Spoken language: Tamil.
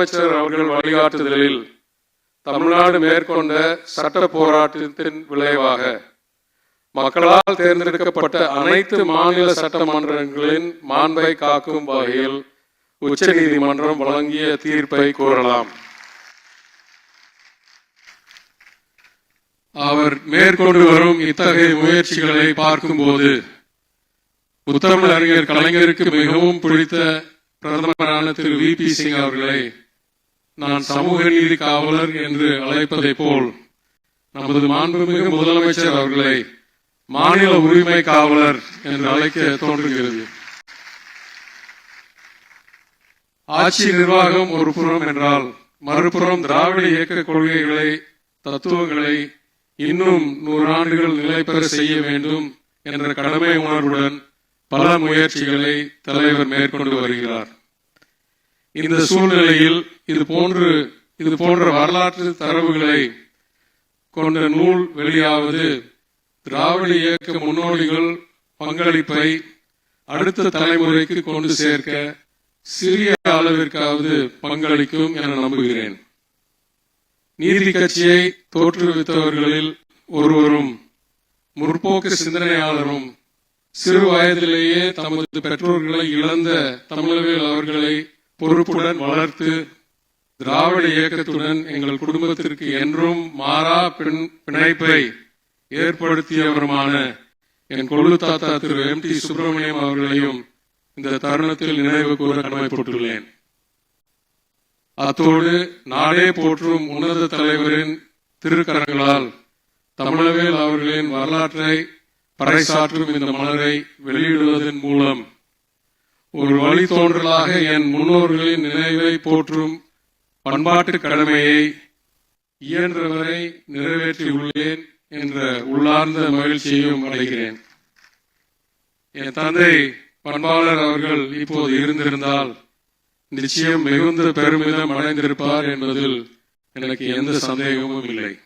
முதலமைச்சர் அவர்கள் வழிகாட்டுதலில் தமிழ்நாடு மேற்கொண்ட சட்ட போராட்டத்தின் விளைவாக மக்களால் தேர்ந்தெடுக்கப்பட்ட அனைத்து மாநில சட்டமன்றங்களின் மாண்பை காக்கும் வகையில் உச்சநீதிமன்றம் வழங்கிய தீர்ப்பை கூறலாம். அவர் மேற்கொண்டு வரும் இத்தகைய முயற்சிகளை பார்க்கும்போது புத்தமிழ் அறிஞர் கலைஞருக்கு மிகவும் பிடித்த பிரதமரான திரு வி பி சிங் அவர்களை நான் சமூக நீதி காவலர் என்று அழைப்பதை போல் நமது மாண்புமிகு முதலமைச்சர் அவர்களை மாநில உரிமை காவலர் என்று அழைக்க தோன்றுகிறது. ஆட்சி நிர்வாகம் ஒரு புறம் என்றால் மறுபுறம் திராவிட இயக்க கொள்கைகளை தத்துவங்களை இன்னும் நூறாண்டுகள் நிலை பெற செய்ய வேண்டும் என்ற கடமை உணர்வுடன் பல முயற்சிகளை தலைவர் மேற்கொண்டு வருகிறார். இந்த சூழ்நிலையில் இது போன்று இது போன்ற வரலாற்று தரவுகளை கொண்ட நூல் வெளியாவது திராவிட இயக்க முன்னோடிகள் பங்களிப்பை அடுத்த தலைமுறைக்கு கொண்டு சேர்க்க சிறிய அளவிற்காவது பங்களிக்கும் என நம்புகிறேன். நீதி கட்சியை தோற்றுவித்தவர்களில் ஒருவரும் முற்போக்கு சிந்தனையாளரும் சிறு வயதிலேயே தமது பெற்றோர்களை இழந்த தமிழர்கள் அவர்களை பொறுப்புடன் வளர்த்து திராவிட இயக்கத்துடன் எங்கள் குடும்பத்திற்கு என்றும் மாறா பிணைப்பை ஏற்படுத்தியவருமான என் கொள்ளு தாத்தா திரு எம் டி சுப்பிரமணியம் அவர்களையும் இந்த தருணத்தில் நினைவு கூற கடமைப்பட்டுள்ளேன். அத்தோடு நாடே போற்றும் உன்னத தலைவரின் திருக்கரங்களால் தமிழவேல் அவர்களின் வரலாற்றை பறைசாற்றும் இந்த மலரை வெளியிடுவதன் மூலம் ஒரு வழித்தோன்றலாக என் முன்னோர்களின் நினைவை போற்றும் பண்பாட்டு கடமையை இயன்றவரை நிறைவேற்றியுள்ளேன் என்ற உள்ளார்ந்த மகிழ்ச்சியையும் அடைகிறேன். என் தந்தை பண்பாளர் அவர்கள் இப்போது இருந்திருந்தால் நிச்சயம் மிகுந்த பெருமிதம் அடைந்திருப்பார் என்பதில் எனக்கு எந்த சந்தேகமும் இல்லை.